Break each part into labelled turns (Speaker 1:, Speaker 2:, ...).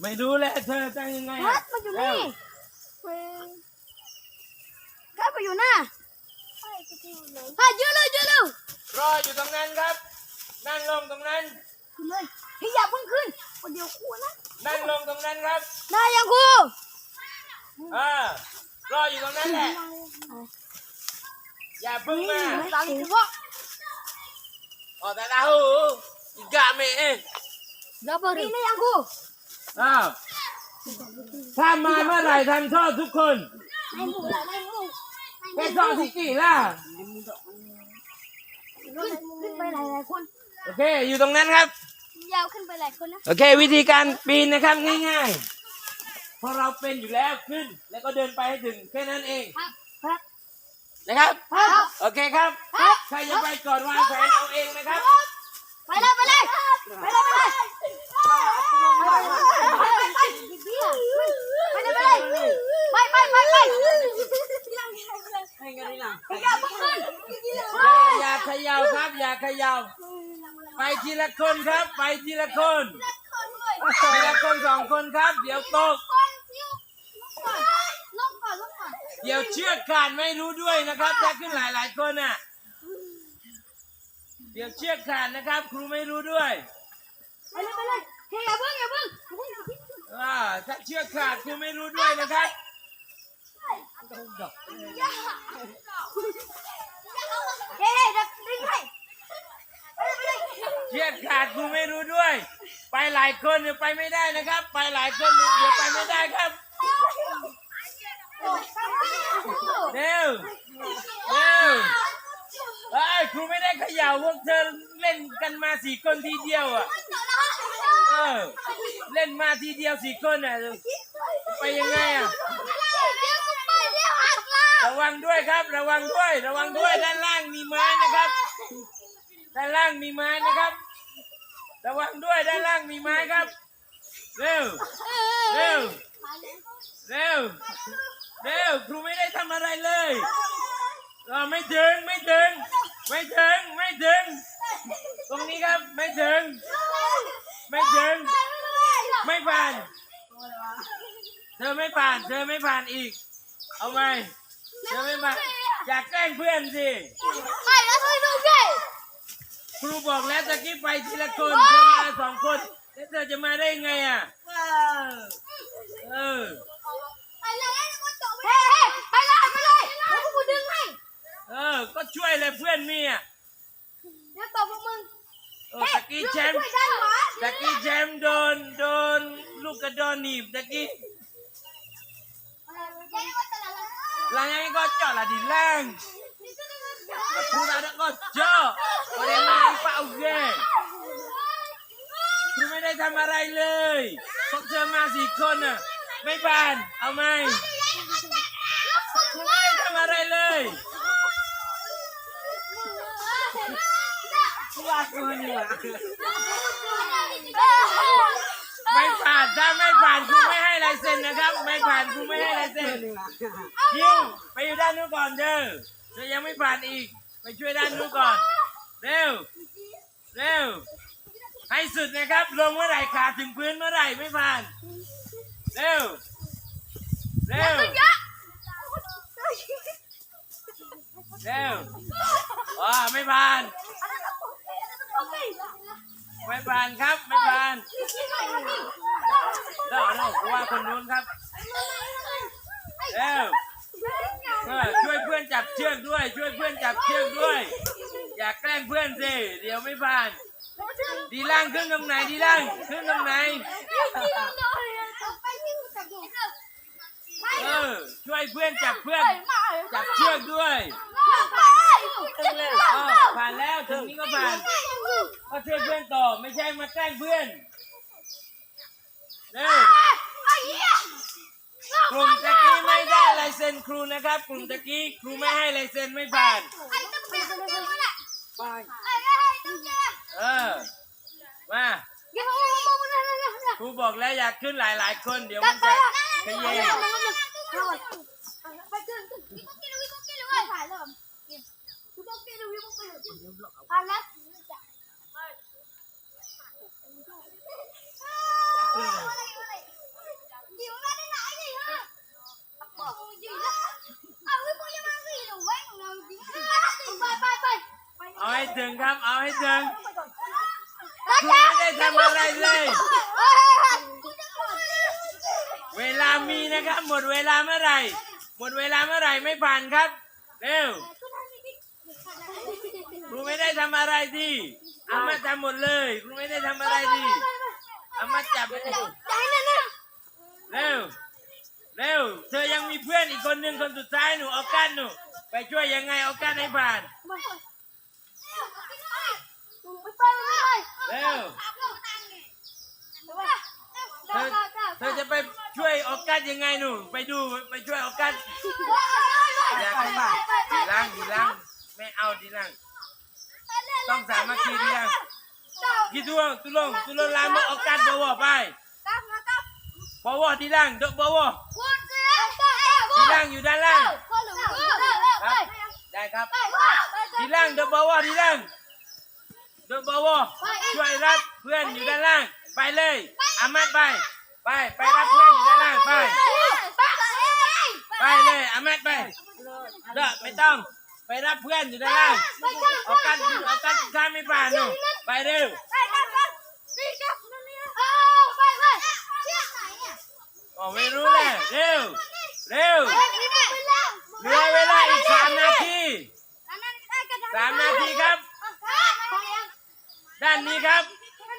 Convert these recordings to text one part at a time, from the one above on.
Speaker 1: ไม่รู้แหละเธอจะยังไง
Speaker 2: พั
Speaker 1: อะ
Speaker 2: ดมันอยู่นี่พัดไปอยู่หน้าพัดยืนเลยยืนเลย
Speaker 1: รออยู่ตรงนั้นครับ นั่งลงตรงนั้น
Speaker 2: ขึ้นเลยพี่อย่าเพิ่งขึ้นคนเดียวคู่นะ
Speaker 1: นั่งลงตรงนั้นครับ
Speaker 2: ได้ยังครู
Speaker 1: อ่ารออยู่ตรงนั้นแหละ อย่าเพึ่งมา
Speaker 2: หลังถือว่า
Speaker 1: อ๋อแต่ดาหูอีกาเมเอง
Speaker 2: เดี๋ยวเปิดนี่ยังครู
Speaker 1: อ้าวถ้ามาเมื่อไหร่ทำโทษทุกคน
Speaker 2: ในหมู่ละในหมู่
Speaker 1: แค่โทษที่กี่ล่ะ
Speaker 2: ขึ้นไปหลายๆคน
Speaker 1: โอเค อยู่ตรงนั้นครับ
Speaker 2: ยาวขึ้นไปหลายคนนะ
Speaker 1: โอเค วิธีการปีนนะครับง่ายๆเพราะเราเป็นอยู่แล้วขึ้น แล้วก็เดินไปให้ถึงแค่นั้นเอง
Speaker 2: ครับครับ
Speaker 1: นะครับ
Speaker 2: ครับ
Speaker 1: โอเคครับ
Speaker 2: ครับ
Speaker 1: ใครจะไปก่อนวางแผนเอาเองนะครับ
Speaker 2: ไปเลยไปเลยไปเลยไปเลยไปเลยไปไปไปไป
Speaker 1: ให้กันนี่นะ
Speaker 2: อย่าเพิ่งขึ้น
Speaker 1: อย่าเขย่าครับ อย่าเขย่าไป ทีละคนครับ ไปทีละคนทีละคนสองคนครับ เดี๋ยวตก
Speaker 2: ลงก่อนลงก่อน
Speaker 1: เดี๋ยวเชือกขาดไม่รู้ด้วยนะครับถ้าขึ้นหลายหลายๆคนอะ เดี๋ยวเชือกขาดนะครับ ครูไม่รู้ด้วย
Speaker 2: ไปเลยไปเลยเฮ้ยอย่าเพิ่งอย่าเพิ่ง
Speaker 1: อ่าถ้าเชือกขาดครูไม่รู้ด้วยนะครับ
Speaker 2: ฮ้ยจะดึงให้ไปเลยไป เลย
Speaker 1: เชือกขาดครูไม่รู้ด้วย ไปหลายคนเดี๋ยวไปไม่ได้นะครับ ไปหลายคนเดี๋ยวไปไม่ได้ครับเร็วเร็วเอ้ครูไม่ได้เขย่าพวกเธอเล่นกันมาสี่คนทีเดียวอะเออเล่นมาทีเดียวสี่คนอะไปยังไงอะระวังด้วยครับ ระวังด้วย ระวังด้วยด้านล่างมีไม้นะครับ ด้านล่างมีไม้นะครับ ระวังด้วยด้านล่างมีไม้ครับ เร็ว เร็ว เร็ว เร็ว ครูไม่ได้ทำอะไรเลยเออไม่ถึง ไม่ถึง ไม่ถึง ไม่ถึง ตรงนี้ครับ ไม่ถึง ไม่ถึง ไม่ผ่าน เธอไม่ผ่าน เธอไม่ผ่านอีก เอาไหมเธอไม่ผ่านอยากแกล้งเพื่อนสิ
Speaker 2: ไปแล้วช่วยดูสิ
Speaker 1: ครูบอกแล้วตะกี้ไปทีละคนเธอมาสองคนแล้วเธอจะมาได้ยังไงอะเออ
Speaker 2: ไปเลยเฮ้ยไปเลยไปเลยเดี๋ยวพวกกูดึงให้
Speaker 1: เออ ก็ช่วยเลยเพื่อนมีอะ
Speaker 2: เดี๋ยวต่อพวกมึง
Speaker 1: เออตะกี้แชมป์
Speaker 2: ช่วยด้านขวา
Speaker 1: ตะกี้แชมป์โดนโดนลูกกระโดนหนีบตะกี้หลังจา กนี้ก็เจาะละดินแรงพูดอะไรก็เจาะก็ได้มาเป่าเย่ครูไม่ได้ทำอะไรเลยพวกเธอมาสี่คนอะไม่ผ่านเอาไหมครูไม่ได้ทำอะไรเลยว่ากูนี่หว่าไม่ผ่านถ้าไม่ผ่านครูไม่ให้ลายเซ็นนะครับ ไม่ผ่านครูไม่ให้ลายเซ็นคิวไปอยู่ด้านนู้นก่อนเด้อ ธอยังไม่ผ่านอีก ไปช่วยด้านนู้นก่อน เร็ว เร็ว ให้สุดนะครับ ลงเมื่อไหร่ขาถึงพื้นเมื่อไหร่ไม่ผ่าน เร็ว เร็ว เร็วอ่าไม่ผ่าน ไม่ผ่านครับ ไม่ผ่านเดี๋ยวเดี๋ยวกูว่าคนนู้นครับ เร็ว เออช่วยเพื่อนจับเชือกด้วย ช่วยเพื่อนจับเชือกด้วย อย่าแกล้งเพื่อนสิเดี๋ยวไม่ผ่าน ดีล่างขึ้นตรงไหนดีล่างขึ้นตรงไหน เออ ช่วยเพื่อนจับเพื่อน จับเชือกด้วยเออผ่านแล้วถึงนี้ก็ผ่าน ก็ช่วยเพื่อนต่อไม่ใช่มาแกล้งเพื่อนเร็ว กลุ่มตะกี้ไม่ได้ลายเซ็น ครูนะครับ กลุ่มตะกี้ครูไม่ให้ลายเซ็นไม่ผ่าน เออ มาครูบอกแล้วอยากขึ้นหลายๆคน เดี๋ยวมันจะขยเยง
Speaker 2: ไปขึ้น ขึ้นวิปกี้วิปกี้เลยถ่ายเลยวิปกี้วิปกี้อะแล้ว
Speaker 1: งครับ เอาให้ถึง
Speaker 2: แล้ว
Speaker 1: คุณไม่ได้ทำอะไรเลย เวลามีนะครับ หมดเวลาเมื่อไหร่ หมดเวลาเมื่อไหร่ไม่ผ่านครับ เร็วครูไม่ได้ทำอะไรดีอามาทำหมดเลยครูไม่ได้ทำอะไรดีอามาจับไปเลยเร็วเร็วเธอยังมีเพื่อนอีกคนหนึ่งคนสุดท้ายหนูเอากันหนูไปช่วยยังไงเอากันให้ผ่าน เร็วเธอจะไปช่วยออกกัสยังไงหนูไปดูไปช่วยออกัสอยากให้มาดีล่างดีล่างไม่เอาดีล่างต้องสามัคคีดีล่างกี่ตัวตุลงตุลงลามออกกัสบวไปบวดีล่างดกบวดีล่างอยู่ด้านล่างได้ครับดีล่างดกบวดีล่าง ดกบวช่วยรับเพื่อนอยู่ด้านล่าง ไปเลยอามัดไป ไปไปรับเพื่อนอยู่ด้านล่างไป ไปเลยอามัดไปเด้อไม่ต้อง ไปรับเพื่อนอยู่ด้านล่างเอากันเอากันข้ามไม่ผ่านหนูไปเร็วอ๋อไม่รู้แหละเร็วเร็ว เหลือเวลาอีกสามนาทีสามนาทีครับ ด้านนี้ครับ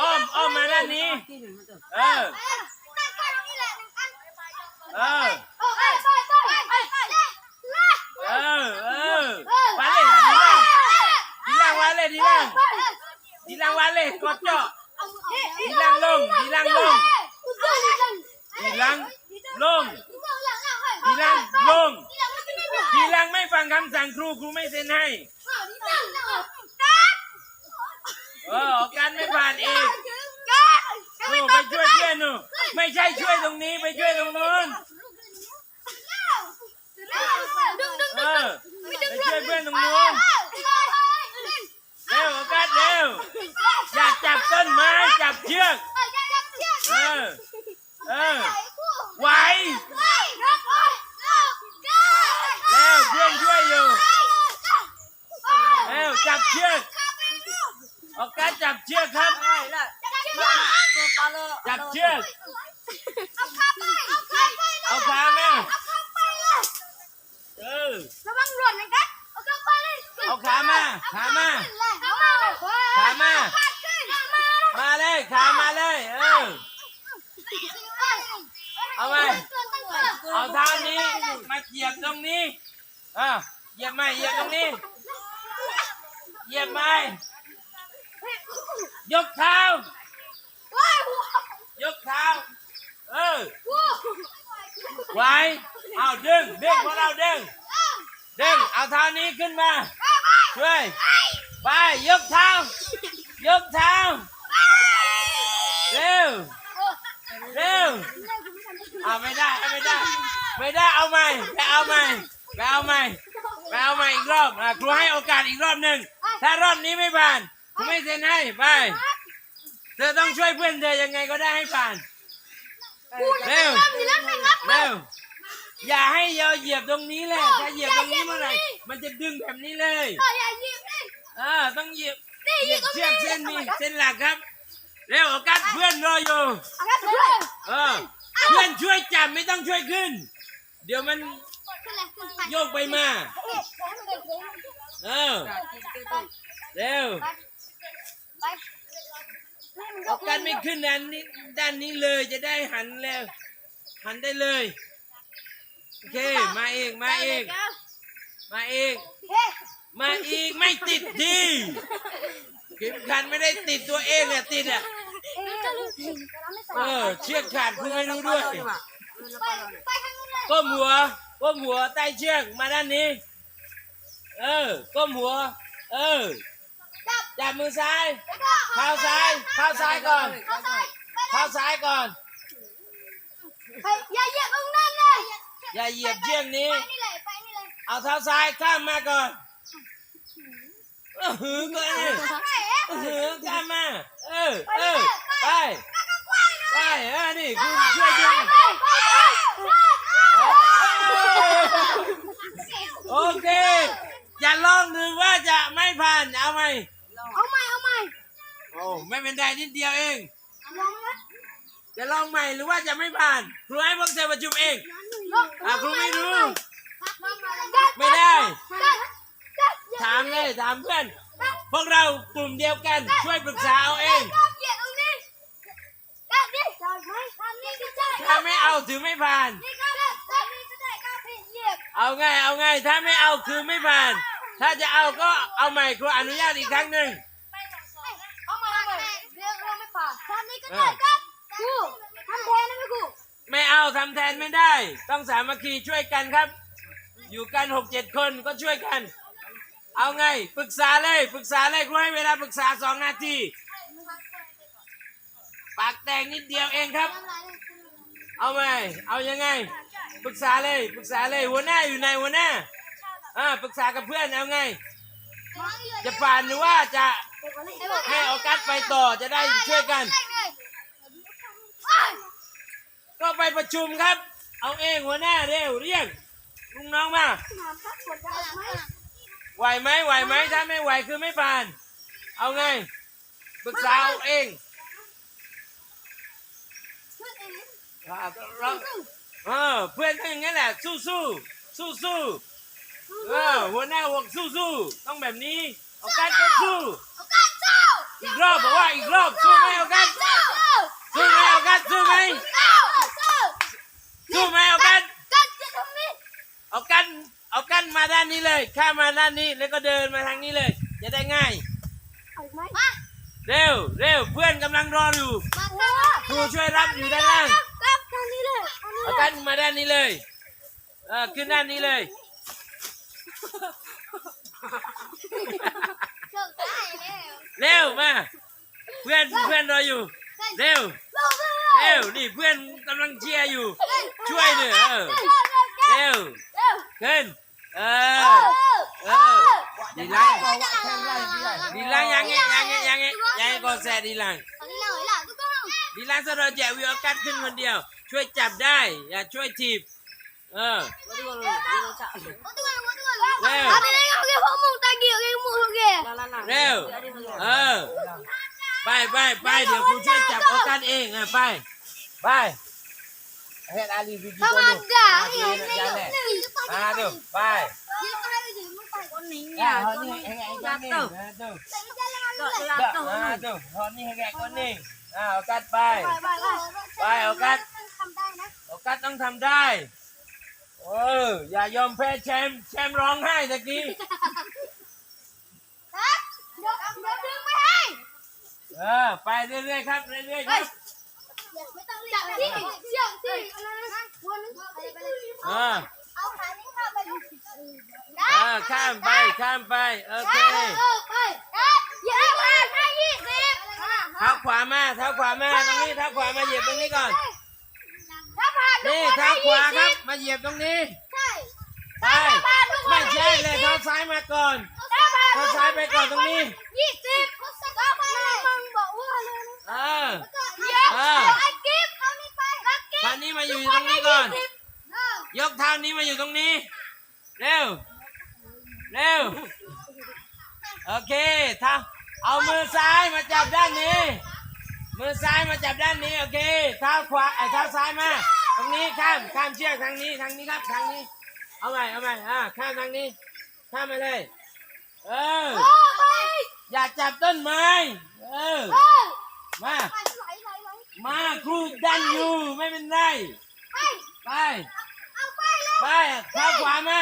Speaker 1: อ้อมอ้อมมาด้านนี้ เออ เออ เออ เออวาเล่ดีล่างดีล่างวาเล่ดีล่างดีล่างวาเล่กดเจาะดีล่างลงดีล่างลงดี ล่างลงดีล่างลงดีล่างไม่ฟังคำสั่งครูครูไม่เซ็นให้เออออกการไม่ผ่านอีกหนูไปช่วยเพื่อนหนูไม่ใช่ช่วยตรงนี้ไปช่วยตรงนู้นเออไปช่วยเพื่อนตรงนู้นเร็วออกการเร็วอยากจับต้นไม้จับเชือกเออเออ ไหว เร็วเพื่อนช่วยอยู่ เร็วจับเชือก ออกการจับเชือกครับ จับเชือก เอาขาแม่เออ
Speaker 2: ระวังหล่นนะครับเอาเข้าไปเลย
Speaker 1: เอาขามาขามา ขามา มาเลยขามาเลย เออ เอาไว้เอาเท้านี้มาเหยียบตรงนี้อะเหยียบไหมเหยียบตรงนี้เหยียบไหมยกเท้ายกเท้าเออไว้เอาดึงดึงพวกเราดึงดึงเอาเท้านี้ขึ้นมาช่วยไปยกเท้ายกเท้าเร็วเร็ว เอาไม่ได้เอาไม่ได้ ไม่ได้เอาใหม่ไปเอาใหม่ไปเอาใหม่ไปเอาใหม่อีกรอบอะครูให้โอกาสอีกรอบหนึ่งถ้ารอบนี้ไม่ผ่านครูไม่เซ็นให้ไปเธอต้องช่วยเพื่อนเธอยังไงก็ได้ให้ผ่านเร็วเร็วอย่าให้เยาเหยียบตรงนี้แหละถ้าเหยียบตรงนี้เมื่อไหร่มันจะดึงแบบนี้เลยเออต้องเหยียบเหยียบเชือกเส้นนี้เส้นหลักครับ เร็วโอกาสเพื่อนรออยู่เออ เพื่อนช่วยจับไม่ต้องช่วยขึ้น เดี๋ยวมันโยกไปมา เออเร็วออกกันไม่ขึ้นด้านนี้ด้านนี้เลยจะได้หันแล้ว หันได้เลย โอเค มาเอง มาเอง มาเองมาอีกไม่ติดดีเข็มขัดไม่ได้ติดตัวเองเนี่ยติดอะ เออเชือกขาดคุณไม่รู้ด้วยก้มหัวก้มหัวใต้เชือกมาด้านนี้ เออก้มหัว เออจับมือซ้ายเท้าซ้ายเท้าซ้ายก่อนเท้าซ้ายก่อน
Speaker 2: อย่าเหยียบตรงนั้นเลย
Speaker 1: อย่าเหยียบเชือกนี้
Speaker 2: ไปนี่เลยไปนี่เลย
Speaker 1: เอาเท้าซ้ายข้ามมาก่อนเออหือก่อนนี่เออหือข้ามมา เออเออ ไปไปเออนี่คุณช่วยดึงโอเค อย่าลองดูว่าจะไม่ผ่านเอาไหมอ้ไม่เป็นไรนิดเดียวเอง
Speaker 2: ลองนะ
Speaker 1: จะลองใหม่หรือว่าจะไม่ผ่าน ครูให้พวกเธอประชุมเอง
Speaker 2: ลอง
Speaker 1: อะครูไม่รู้
Speaker 2: ได้
Speaker 1: ไม่ได้
Speaker 2: ได้ได้
Speaker 1: ถามเลยถามเพื่อน พวกเรากลุ่มเดียวกันช่วยปรึกษาเอาเอง
Speaker 2: ได้เหยียดตรงนี้ได้ดิได้ไหมทำนี่ก็ได้
Speaker 1: ถ้าไม่เอาถือไม่ผ่าน
Speaker 2: นี่ก็ได้ได้นี่ก็ได้ก้าวผิดเหยียบ
Speaker 1: เอาไงเอาไงถ้าไม่เอาคือไม่ผ่าน ถ้าจะเอาก็เอาใหม่ครูอนุญาตอีกครั้งหนึ่ง
Speaker 2: เอามาเอามาเรียกเราไม่ผ่านทำนี่ก็ได้ครับกูทำแทนได้ไหมกู
Speaker 1: ไม่เอาทำแทนไม่ได้ ต้องสามัคคีช่วยกันครับ อยู่กันหกเจ็ดคนก็ช่วยกัน เอาไงปรึกษาเลยปรึกษาเลยครูให้เวลาปรึกษาสองนาทีปากแตกนิดเดียวเองครับ เอาไหมเอายังไง ปรึกษาเลยปรึกษาเลยหัวหน้าอยู่ไหนหัวหน้าอ่าปรึกษากับเพื่อนเอาไง จะผ่านหรือว่าจะให้ออกัสไปต่อจะได้ช่วยกัน ก็ไปประชุมครับ เอาเองหัวหน้าเร็วเรียกลุงน้องมาไหวไหมไหวไหมถ้าไม่ไหวคือไม่ผ่าน เอาไงปรึกษาเอาเอง อ่าเราเออเพื่อนก็อย่างนั้นแหละ สู้สู้สู้สู้ๆเออหัวหน้าบอกสู้สู้ๆต้องแบบนี้เอากันก็สู้อีกรอบบอกว่าอีกรอบสู้ไหมเอากันสู้ไหมเอากันสู้ไหมสู้ไหมเอากันเอากันเอากันมาด้านนี้เลยข้ามมาด้านนี้แล้วก็เดินมาทางนี้เลย จะได้ง่ายเร็วเร็วเพื่อนกำลังรออยู่ครูช่วยรับอยู่ด้านล่าง เอากันมาด้านนี้เลย เออขึ้นด้านนี้เลยเร็วมา เพื่อนเพื่อนรออยู่ เร็ว เร็ว นี่เพื่อนกำลังเชียร์อยู่ ช่วยหน่อยเออ เร็วขึ้นเออ เออ ดีล่างดีล่างยังไงยังไงยังไงยังไงก็แซ่ดีล่างดีล่างสะดอแจกวิวกัดขึ้นคนเดียว ช่วยจับได้ อย่าช่วยถีบเออเร็ว เออ ไปไปไปเดี๋ยวครูช่วยจับเอากันเองอะไป ไปเฮ็ดอาลีวิจิโกลูมาดู ไปอ่าฮอนี่ให้ไอ้กันนี่นะดูมาดูฮอนี่ให้แกคนนี่อ่าเอากัดไปไปเอากัดเอากัดต้องทำได้เอออย่ายอมแพ้แชมป์แชมป์ร้องไห้ตะกี้เออ ไปเรื่อยๆครับ เรื่อยๆครับเออเออข้ามไป ข้ามไป โอเคเท้าขวามา เท้าขวามา ตรงนี้ เท้าขวามาเหยียบตรงนี้ก่อน นี่เท้าขวาครับ มาเหยียบตรงนี้ไปไม่ใช่เลยเท้าซ้ายมาก่อน เท้าซ้ายไปก่อนตรงนี้
Speaker 2: ยี่สิบก็พามึงบอกว่าเลย
Speaker 1: เออ
Speaker 2: เยอะไอ้กิฟต์เอานี่ไปรักกิฟ
Speaker 1: ท่านี้มาอยู่ตรงนี้ก่อน ยกเท้านี้มาอยู่ตรงนี้ เร็ว เร็ว โอเคเท้าเอามือซ้ายมาจับด้านนี้ มือซ้ายมาจับด้านนี้ โอเค เท้าขวาไอ้เท้าซ้ายมา ตรงนี้ข้ามข้ามเชือกทางนี้ทางนี้ครับทางนี้ เอาใหม่เอาใหม่อ่าข้ามทางนี้ ข้ามไปเลย เออ
Speaker 2: โอ้ย
Speaker 1: อย่าจับต้นไม้ เออ
Speaker 2: เออ
Speaker 1: มา
Speaker 2: ไหลไหลไหลไหล
Speaker 1: มาครูดันอยู่ไม่เป็นไร
Speaker 2: ไป
Speaker 1: ไป
Speaker 2: เอาไปเลย
Speaker 1: ไปเท้าขวามา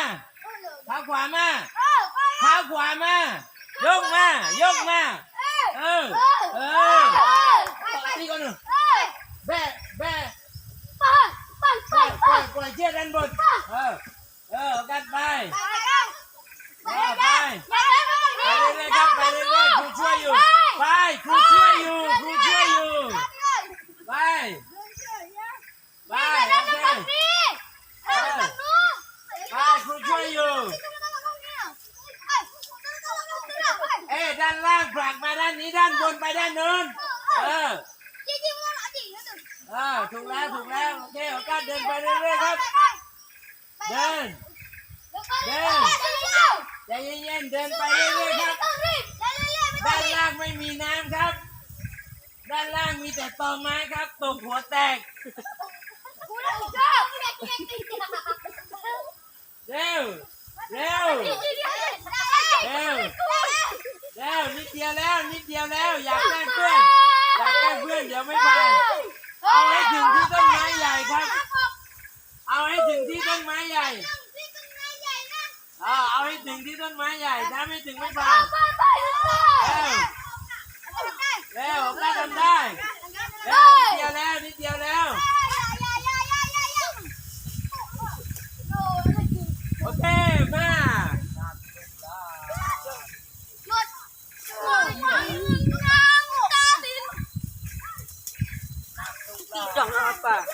Speaker 1: เท้าขวามา
Speaker 2: เออไป
Speaker 1: เท้าขวามายกมายกมา เออ เออ
Speaker 2: ไปไป
Speaker 1: นี่ก่อนหนึ่ง
Speaker 2: ไป
Speaker 1: แบะแบะ
Speaker 2: ไปไป
Speaker 1: ปล่อยปล่อยปล่อยเชือกด้านบนเออเออเอากันไป
Speaker 2: ไปไป
Speaker 1: เออไป
Speaker 2: ไปไป
Speaker 1: ไปเรื่อยๆครับไปเรื่อยๆครูช่วยอยู่ไปครูช่วยอยู่ครูช่วยอยู่ไปไปโอเคไปครูช่วยอยู่เอ้ด้านล่างผลักมาด้านนี้ด้านบนไปด้านนู้นเออ ออถูกแล้วถูกแล้วโอเคเอากันเดินไปเรื่อยๆครับเดินใจเย็นๆเดินไปเรื่อยๆครับ ด้านล่างไม่มีน้ำครับ ด้านล่างมีแต่ตอไม้ครับตกหัวแตก
Speaker 2: กูรับผิดชอบเด็กเด็กติด
Speaker 1: เร็วเร็วเร็วเร็วนิดเดียวแล้วนิดเดียวแล้ว อยากแกล้งเพื่อนอยากแกล้งเพื่อนเดี๋ยวไม่ผ่าน เอาให้ถึงที่ต้นไม้ใหญ่ครับ เอาให้ถึงที่ต้นไม้ใหญ่เอาเอาให้ถึงที่ต้นไม้ใหญ่ ถ้าไม่ถึงไม่ผ่านเร็วเร็วได้ทำได้เร็วนิดเดียวแล้วนิดเดียวแล้วโอเคมา
Speaker 3: Opa!